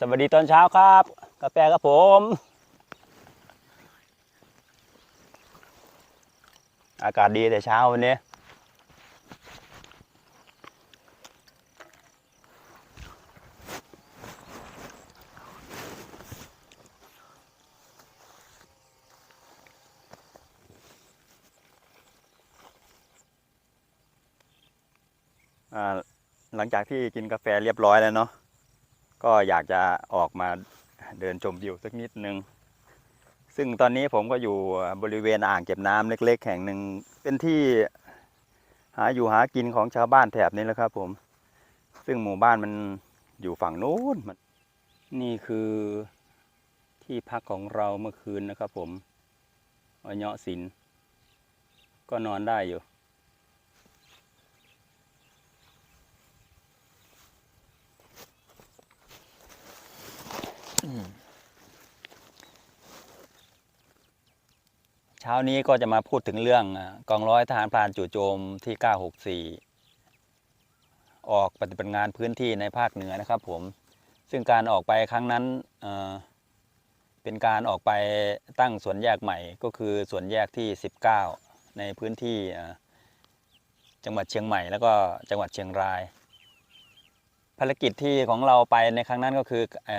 สวัสดีตอนเช้าครับ กาแฟครับผมอากาศดีแต่เช้าวันนี้ หลังจากที่กินกาแฟเรียบร้อยแล้วเนาะ ก็อยากจะออกมาเดินชมวิวสักนิดนึง ซึ่งตอนนี้ผมก็อยู่บริเวณอ่างเก็บน้ำเล็ก ๆ แห่งหนึ่งเป็นที่หาอยู่หากินของชาวบ้านแถบนี้แล้วครับผม ซึ่งหมู่บ้านมันอยู่ฝั่งนู้นมันนี่คือที่พักของเราเมื่อคืนนะครับผมอเนาะสิน ก็นอนได้อยู่ เช้านี้ก็จะมาพูดถึงเรื่องกองร้อยทหารพรานจู่โจมที่ 964 ออกปฏิบัติงานพื้นที่ในภาคเหนือนะครับผม ซึ่งการออกไปครั้งนั้นเเป็นการออกไปตั้งสวนแยกใหม่ก็คือสวนแยกที่ 19 ในพื้นที่จังหวัดเชียงใหม่แล้วก็จังหวัดเชียงราย ภารกิจที่ของเราไปในครั้งนั้นก็คืออ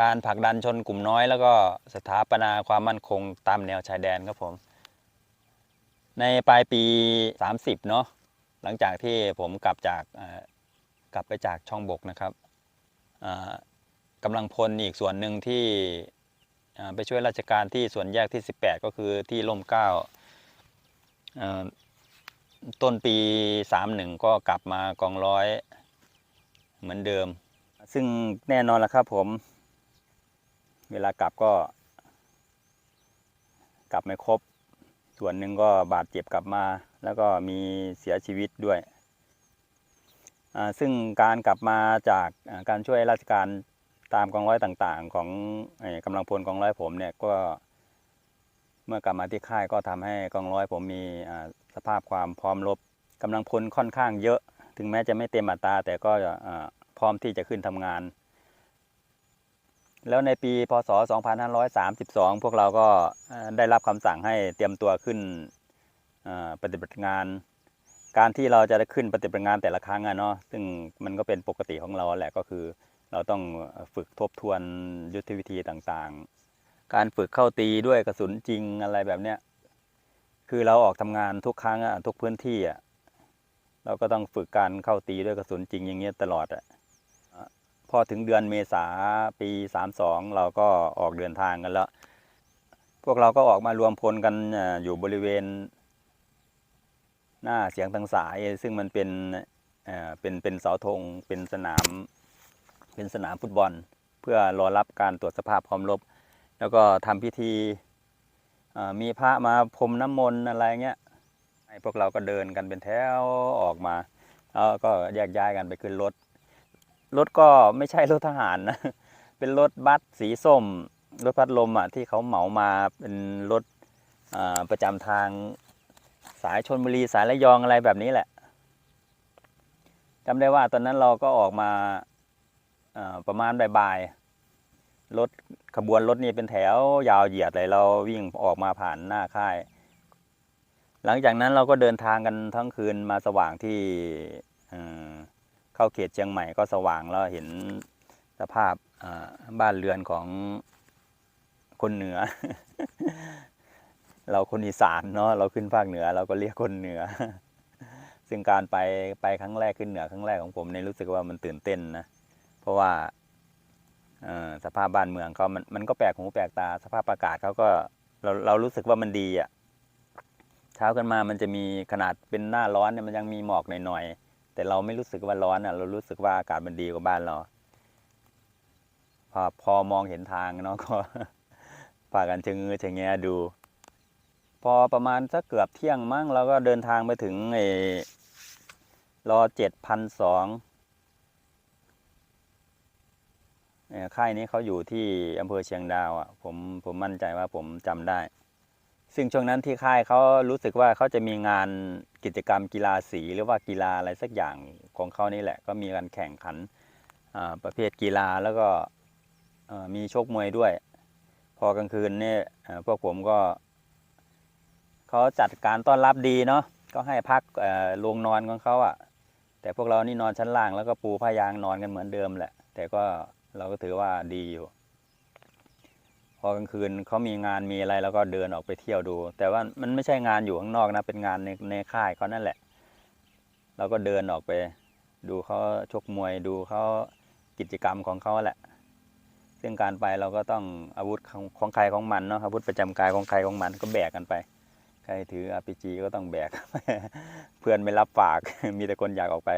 การผลักดันชนกลุ่มน้อย แล้วก็สถาปนาความมั่นคงตามแนวชายแดนครับผม ในปลายปี 30 เนาะหลังจากที่ผมกลับจากกลับไปจากช่องบกนะครับกำลังพลอีกส่วนหนึ่งที่ไปช่วยราชการที่ส่วนแยกที่ 18 ก็คือที่ร่มเก้าต้นปี 31 ก็กลับมากองร้อยเหมือนเดิม ซึ่งแน่นอนแล้วครับผม เวลากลับก็ กลับไม่ครบ ส่วนหนึ่งก็บาดเจ็บกลับมา แล้วก็มีเสียชีวิตด้วย ซึ่งการกลับมาจากการช่วยราชการตามกองร้อยต่างๆ ของกำลังพลกองร้อยผมเนี่ยก็เมื่อกลับมาที่ค่ายก็ทำให้กองร้อยผมมีสภาพความพร้อมรบกำลังพลค่อนข้างเยอะ ถึงแม้จะไม่เต็มอัตราแต่ก็พร้อมที่จะขึ้นทำงาน แล้วในปีพศ 2532 พวกเราก็ได้รับคำสั่งให้เตรียมตัวขึ้นปฏิบัติงาน การที่เราจะได้ขึ้นปฏิบัติงานแต่ละครั้งอะเนาะซึ่งมันก็เป็นปกติของเราแหละก็คือ เราต้องฝึกทบทวนยุทธวิธีต่างๆ การฝึกเข้าตีด้วยกระสุนจริงอะไรแบบเนี้ยคือเราออกทำงานทุกครั้งอะทุกพื้นที่อะเราก็ต้องฝึกการเข้าตีด้วยกระสุนจริงอย่างเงี้ยตลอดอะ พอถึงเดือนเมษาปี 32 เราก็ออกเดินทางกันแล้ว พวกเราก็ออกมารวมพลกันอยู่บริเวณ หน้าเสียงทางสาย ซึ่งมันเป็นเป็นเป็นเสาธงเป็นสนาม เป็นสนามฟุตบอล เพื่อรอรับการตรวจสภาพพร้อมรบ แล้วก็ทำพิธีมีพระมาพรมน้ำมนต์อะไรเงี้ยให้พวกเราก็เดินกันเป็นแถวออกมาแล้วก็แยกย้ายกันไปขึ้นรถ รถก็ไม่ใช่รถทหารนะ เป็นรถบัสสีส้ม รถพัดลมอะที่เขาเหมามาเป็นรถประจำทางสายชนบุรีสายระยองอะไรแบบนี้แหละจำได้ว่าตอนนั้นเราก็ออกมาอ่าประมาณบ่ายๆรถขบวนรถนี่เป็นแถวยาวเหยียดเลยเราวิ่งออกมาผ่านหน้าค่าย หลังจากนั้นเราก็เดินทางกันทั้งคืนมาสว่างที่ เข้าเขตเชียงใหม่ก็สว่างแล้วเห็นสภาพบ้านเรือนของคนเหนือ เราคนอีสานเนาะเราขึ้นภาคเหนือ เราก็เรียกคนเหนือ ซึ่งการไปไปครั้งแรกขึ้นเหนือครั้งแรกของผมเนี่ยรู้สึกว่ามันตื่นเต้นนะเพราะว่าสภาพบ้านเมืองเขามันมันก็แปลกหูแปลกตา สภาพอากาศเขาก็เราเรารู้สึกว่ามันดีอะ่ะเช้ากันมามันจะมีขนาดเป็นหน้าร้อนเนี่ยมันยังมีหมอกหน่อยๆ แต่เราไม่รู้สึกว่าร้อนอะ เรารู้สึกว่าอากาศมันดีกว่าบ้านเรา พอพอมองเห็นทางเนาะก็พากันชะเงือชะแงดู พอประมาณสักเกือบเที่ยงมั้งเราก็เดินทางไปถึงไอ้รอเจ็ดพันสองค่ายนี้เขาอยู่ที่อำเภอเชียงดาวอะ ผมผมมั่นใจว่าผมจำได้ ซึ่งช่วงนั้นที่ค่ายเขารู้สึกว่าเขาจะมีงานกิจกรรมกีฬาสีหรือว่ากีฬาอะไรสักอย่างของเขานี่แหละ ก็มีการแข่งขันประเภทกีฬาแล้วก็มีชกมวยด้วย พอกลางคืนเนี่ยพวกผมก็เขาจัดการต้อนรับดีเนาะก็ให้พักโรงนอนของเขาอะ่ะ แต่พวกเรานี่นอนชั้นล่างแล้วก็ปูผ้ายางนอนกันเหมือนเดิมแหละ แต่ก็เราก็ถือว่าดีอยู่ พอกลางคืนเขามีงานมีอะไรแล้วก็เดินออกไปเที่ยวดู แต่ว่ามันไม่ใช่งานอยู่ข้างนอกนะเป็นงานในในค่ายเขานั่นแหละ เราก็เดินออกไป ดูเขาชกมวยดูเขากิจกรรมของเขาแหละ ซึ่งการไปเราก็ต้องอาวุธของของใครของมันเนาะอาวุธประจำกายของใครของมันก็แบกกันไป ใครถือ RPG ก็ต้องแบก เพื่อนไม่รับปาก มีแต่คนอยากออกไป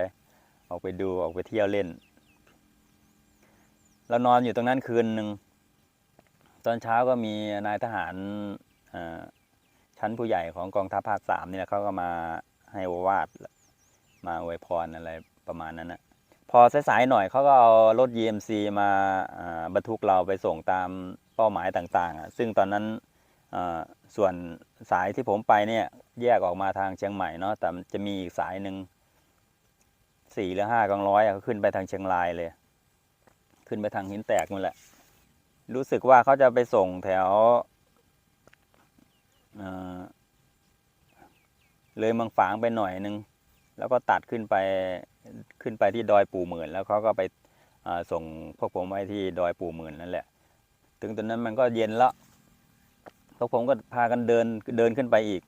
ออกไปดูออกไปเที่ยวเล่นเรานอนอยู่ตรงนั้นคืนหนึ่ง ตอนเช้าก็มีนายทหารชั้นผู้ใหญ่ของกองทัพภาคสามนี่แหละเขาก็มาให้โอวาดมาอวยพรอะไรประมาณนั้นนะพอสายๆหน่อยเขาก็เอารถ GMC มาอ่าบรรทุกเราไปส่งตามเป้าหมายต่างๆอะซึ่งตอนนั้นส่วนสายที่ผมไปเนี่ยแยกออกมาทางเชียงใหม่เนาะแต่จะมีอีกสายหนึ่งสี่หรือห้ากองร้อยก็ขึ้นไปทางเชียงรายเลย ขึ้นไปทางหินแตกนั่นแหละ รู้สึกว่าเขาจะไปส่งแถวเเลยเมืองฝางไปหน่อยนึง แล้วก็ตัดขึ้นไปขึ้นไปที่ดอยปู่หมื่น แล้วเขาก็ไปส่งพวกผมไว้ที่ดอยปู่หมื่นนั่นแหละ ถึงตอนนั้นมันก็เย็นแล้วพวกผมก็พากันเดินเดินขึ้นไปอีก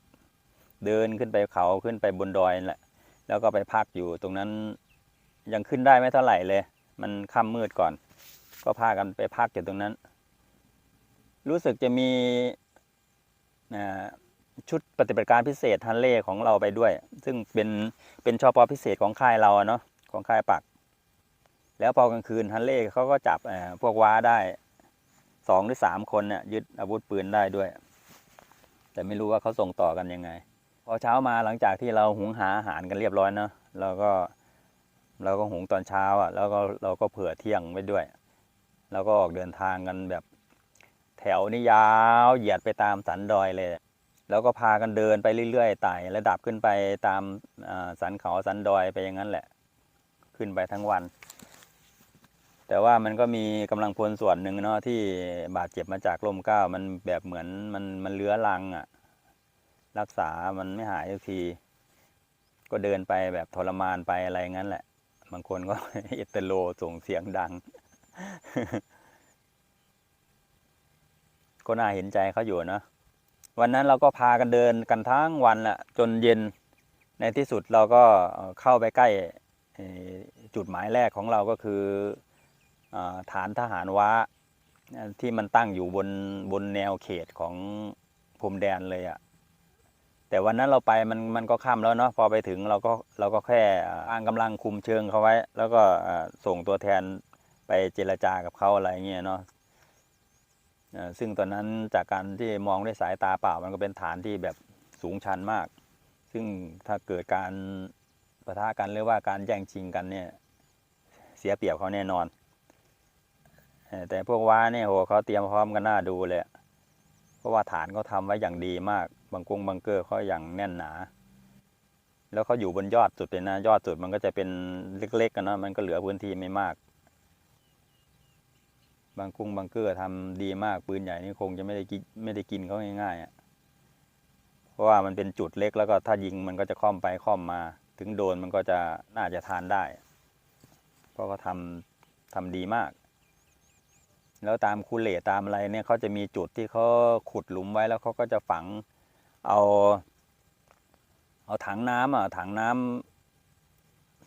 เดินขึ้นไปเขาขึ้นไปบนดอยนั่นแหละ แล้วก็ไปพักอยู่ตรงนั้นยังขึ้นได้ไม่เท่าไหร่เลย มันค่ำมืดก่อน ก็พากันไปพักอยู่ตรงนั้น รู้สึกจะมีชุดปฏิบัติการพิเศษฮันเล่ของเราไปด้วย ซึ่งเป็นเป็นชอปอพิเศษของค่ายเราเนาะของค่ายปัก แล้วพอกลางคืนฮันเล่เขาก็จับพวกว้าได้สองหรือสามคนเนี่ยยึดอาวุธปืนได้ด้วย แต่ไม่รู้ว่าเขาส่งต่อกันยังไง พอเช้ามาหลังจากที่เราหุงหาอาหารกันเรียบร้อยเนาะเราก็เราก็หุงตอนเช้าอะ แล้วก็เราก็เผื่อเที่ยงไว้ด้วย แล้วก็ออกเดินทางกันแบบ แถวนี่ยาวเหยียดไปตามสันดอยเลย แล้วก็พากันเดินไปเรื่อยๆไต่ระดับขึ้นไปตามสันเขาสันดอยไปอย่างนั้นแหละ ขึ้นไปทั้งวัน แต่ว่ามันก็มีกำลังพลส่วนหนึ่งเนาะที่บาดเจ็บมาจากลมก้าวมันแบบเหมือนมันมันเลื้อรังอะ่ะรักษามันไม่หายสักที ก็เดินไปแบบทรมานไปอะไรงั้นแหละ บางคนก็เอตโลส่งเสียงดัง ก็น่าเห็นใจเขาอยู่เนะวันนั้นเราก็พากันเดินกันทั้งวันแหละจนเย็นในที่สุดเราก็เข้าไปใกล้จุดหมายแรกของเราก็คือฐานทหารว้าที่มันตั้งอยู่บนบนแนวเขตของพรมแดนเลยอะ่ะแต่วันนั้นเราไปมันมันก็ค่ำแล้วเนาะพอไปถึงเราก็เราก็แค่อ้างกำลังคุมเชิงเขาไว้ แล้วก็ส่งตัวแทน ไปเจรจากับเขาอะไรเงี้ยเนาะซึ่งตอนนั้นจากการที่มองด้วยสายตาเปล่ามันก็เป็นฐานที่แบบสูงชันมาก ซึ่งถ้าเกิดการปะทะกันหรือว่าการแย่งชิงกันเนี่ยเสียเปรียบเขาแน่นอน แต่พวกว้าเนี่ยโหเขาเตรียมพร้อมกันหน้าดูเลย เพราะว่าฐานเขาทำไว้อย่างดีมากบางกงบังเกอร์เขาอย่างแน่นหนา แล้วเขาอยู่บนยอดสุดเลยนะ ยอดสุดมันก็จะเป็นเล็กๆกันเนาะมันก็เหลือพื้นที่ไม่มาก บางกุ้งบังเกอร์ทำดีมากปืนใหญ่นี่คงจะไม่ได้กินไม่ได้กินเขาง่ายๆอะ่ะเพราะว่ามันเป็นจุดเล็กแล้วก็ถ้ายิงมันก็จะค่อมไปค่อมมา ถึงโดนมันก็จะน่าจะทานได้ เพราะเขาทำทำดีมาก แล้วตามคูเลตตามอะไรเนี่ยเขาจะมีจุดที่เขาขุดหลุมไว้แล้วเขาก็จะฝังเอา เอาถังน้ำอะถังน้ำ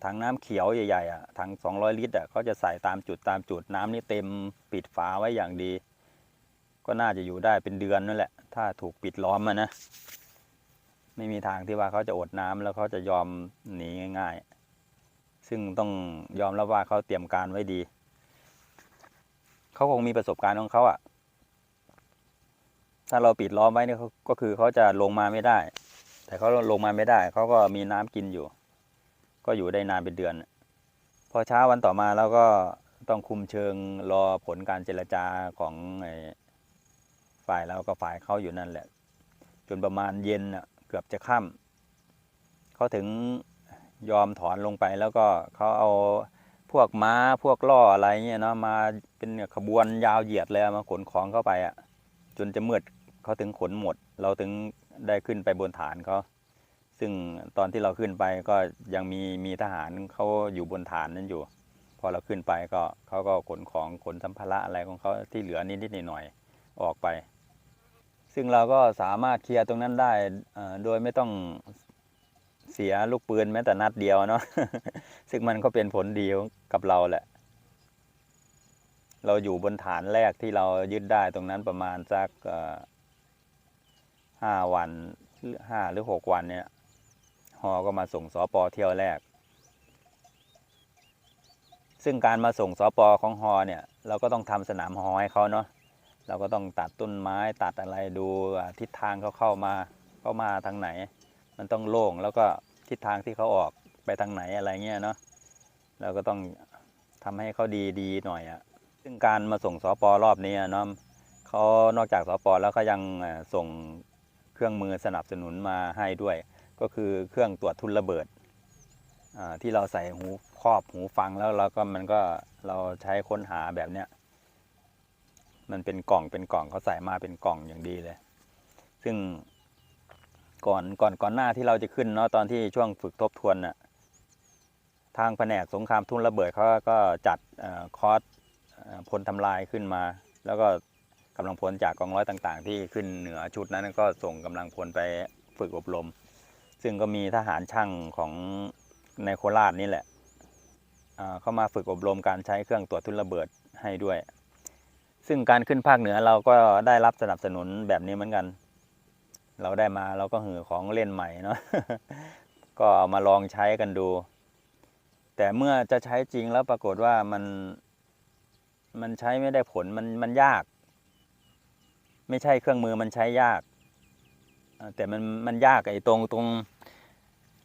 ถังน้ำเขียวใหญ่ๆอะถังสองร้อยลิตรอะเขาจะใส่ตามจุดตามจุดน้ำนี่เต็มปิดฝาไว้อย่างดี ก็น่าจะอยู่ได้เป็นเดือนนั่นแหละ ถ้าถูกปิดล้อมมานะ ไม่มีทางที่ว่าเขาจะอดน้ำแล้วเขาจะยอมหนีง่าย ๆ ซึ่งต้องยอมรับว่าเขาเตรียมการไว้ดีเขาคงมีประสบการณ์ของเขาอะ ถ้าเราปิดล้อมไว้เนี่ยก็คือเขาจะลงมาไม่ได้ แต่เขาลงมาไม่ได้เขาก็มีน้ำกินอยู่ ก็อยู่ได้นานเป็นเดือน พอเช้าวันต่อมาแล้วก็ต้องคุมเชิงรอผลการเจรจาของฝ่ายเราก็ฝ่ายเขาอยู่นั่นแหละ จนประมาณเย็นเกือบจะค่ำเขาถึงยอมถอนลงไปแล้วก็เขาเอาพวกม้าพวกล่ออะไรเงี้ยเนาะมาเป็นขบวนยาวเหยียดเลยมาขนของเข้าไปอะจนจะมืดเขาถึงขนหมด เราถึงได้ขึ้นไปบนฐานเขา ซึ่งตอนที่เราขึ้นไปก็ยังมีมีทหารเขาอยู่บนฐานนั้นอยู่ พอเราขึ้นไปก็เขาก็ขนของขนสัมภาระอะไรของเขาที่เหลือนิดๆหน่อยๆออกไป ซึ่งเราก็สามารถเคลียร์ตรงนั้นได้โดยไม่ต้องเสียลูกปืนแม้แต่นัดเดียวเนาะซึ่งมันก็เป็นผลดีกับเราแหละ เราอยู่บนฐานแรกที่เรายึดได้ตรงนั้นประมาณสักห้าวันห้าหรือหกวันเนี่ย ฮอก็มาส่งสอปอเที่ยวแรก ซึ่งการมาส่งสอปอของฮอเนี่ย เราก็ต้องทำสนามฮอให้เขาเนาะเราก็ต้องตัดต้นไม้ตัดอะไรดูทิศทางเขาเข้ามาเข้ามาทางไหน มันต้องโล่งแล้วก็ทิศทางที่เขาออกไปทางไหนอะไรเงี้ยเนาะเราก็ต้องทำให้เขาดีดีหน่อยอะซึ่งการมาส่งสอปอรอบนี้เนาะเขานอกจากสอปอแล้วก็ยังส่งเครื่องมือสนับสนุนมาให้ด้วย ก็คือเครื่องตรวจทุนระเบิดที่เราใส่หูครอบหูฟังแล้วเราก็มันก็เราใช้ค้นหาแบบเนี้ยมันเป็นกล่องเป็นกล่องเขาใส่มาเป็นกล่องอย่างดีเลย ซึ่งก่อนก่อนก่อนหน้าที่เราจะขึ้นเนาะตอนที่ช่วงฝึกทบทวนน่ะทางแผนกสงครามทุนระเบิดเขาก็จัดอคอร์สพลทำลายขึ้นมา แล้วก็กำลังพลจากกองร้อยต่าง ๆ ที่ขึ้นเหนือชุดนั้นก็ส่งกำลังพลไปฝึกอบรม ซึ่งก็มีทหารช่างของในโคราชนี่แหละเข้ามาฝึกอบรมการใช้เครื่องตรวจทุนระเบิดให้ด้วย ซึ่งการขึ้นภาคเหนือเราก็ได้รับสนับสนุนแบบนี้เหมือนกัน เราได้มาเราก็หือของเล่นใหม่เนาะก็เอามาลองใช้กันดู แต่เมื่อจะใช้จริงแล้วปรากฏว่ามันมันใช้ไม่ได้ผลมันมันยาก ไม่ใช่เครื่องมือมันใช้ยาก แต่มันมันยากไอ้ตรงตรง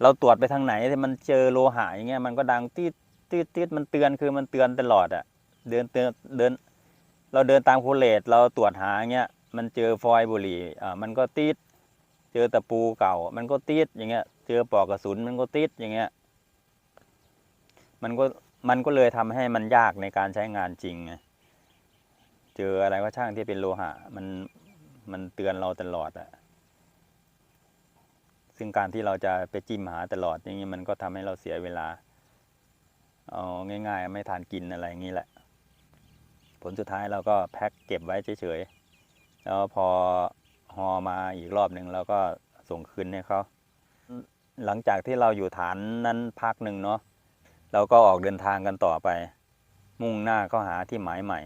เราตรวจไปทางไหนมันเจอโลหะอย่างเงี้ยมันก็ดังตีดตีดตีดมันเตือนคือมันเตือนตลอดอะเดินเตือนเดิน เราเดินตามโคเลตเราตรวจหาเงี้ยมันเจอฟอยบุหรี่อ่ามันก็ติดเจอตะปูเก่า มันก็ติดอย่างเงี้ย เจอปลอกกระสุนมันก็ติดอย่างเงี้ย มันก็มันก็เลยทำให้มันยากในการใช้งานจริงไงเจออะไรก็ช่างที่เป็นโลหะ มันมันเตือนเราตลอดอะ ซึ่งการที่เราจะไปจิ้มหาตลอดอย่างนี้มันก็ทำให้เราเสียเวลาเอาง่าย ๆ ไม่ทานกินอะไรอย่างนี้แหละ ผลสุดท้ายเราก็แพ็คเก็บไว้เฉยๆแล้วพอฮอมาอีกรอบหนึ่งเราก็ส่งคืนให้เขาหลังจากที่เราอยู่ฐานนั้นพักหนึ่งเนาะเราก็ออกเดินทางกันต่อไป มุ่งหน้าเข้าหาที่หมายใหม่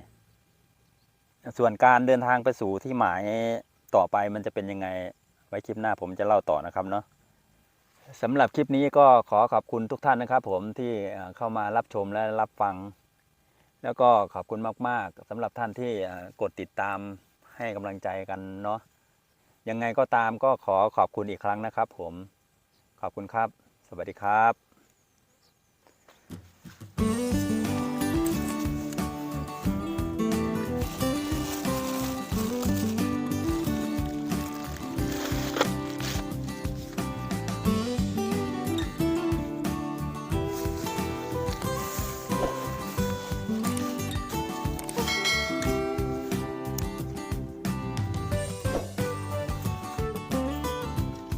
ส่วนการเดินทางไปสู่ที่หมายต่อไปมันจะเป็นยังไง ไว้คลิปหน้าผมจะเล่าต่อนะครับเนาะสำหรับคลิปนี้ก็ขอขอบคุณทุกท่านนะครับ ผมที่เข้ามารับชมและรับฟัง แล้วก็ขอบคุณมาก ๆสำหรับท่านที่กดติดตามให้กำลังใจกันเนาะยังไงก็ตามก็ขอขอบคุณอีกครั้งนะครับ ผมขอบคุณครับ สวัสดีครับ